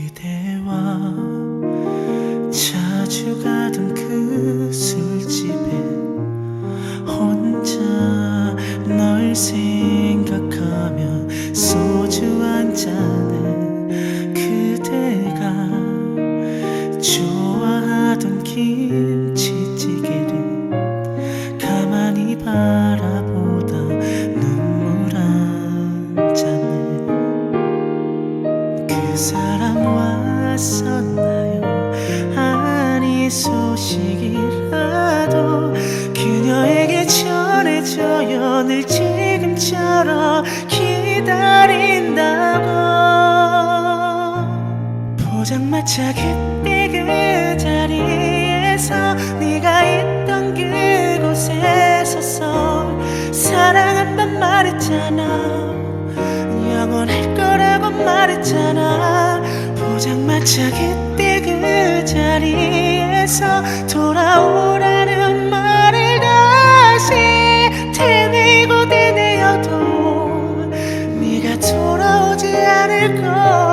그대와 자주 가던 그 술집에 혼자 널 생각하며 소주 한 잔에 그대가 좋아하던 김 사람 왔었나요? 아니 소식이라도 그녀에게 전해줘요. 늘 지금처럼 기다린다고. 포장마차 그때 그 자리에서 네가 있던 그곳에 서서 사랑한단 말했잖아. 영원할 거라고 말했잖아 포장마차 그때 그 자리에서 돌아오라는 말을 다시 되뇌고 되뇌어도 네가 돌아오지 않을 거야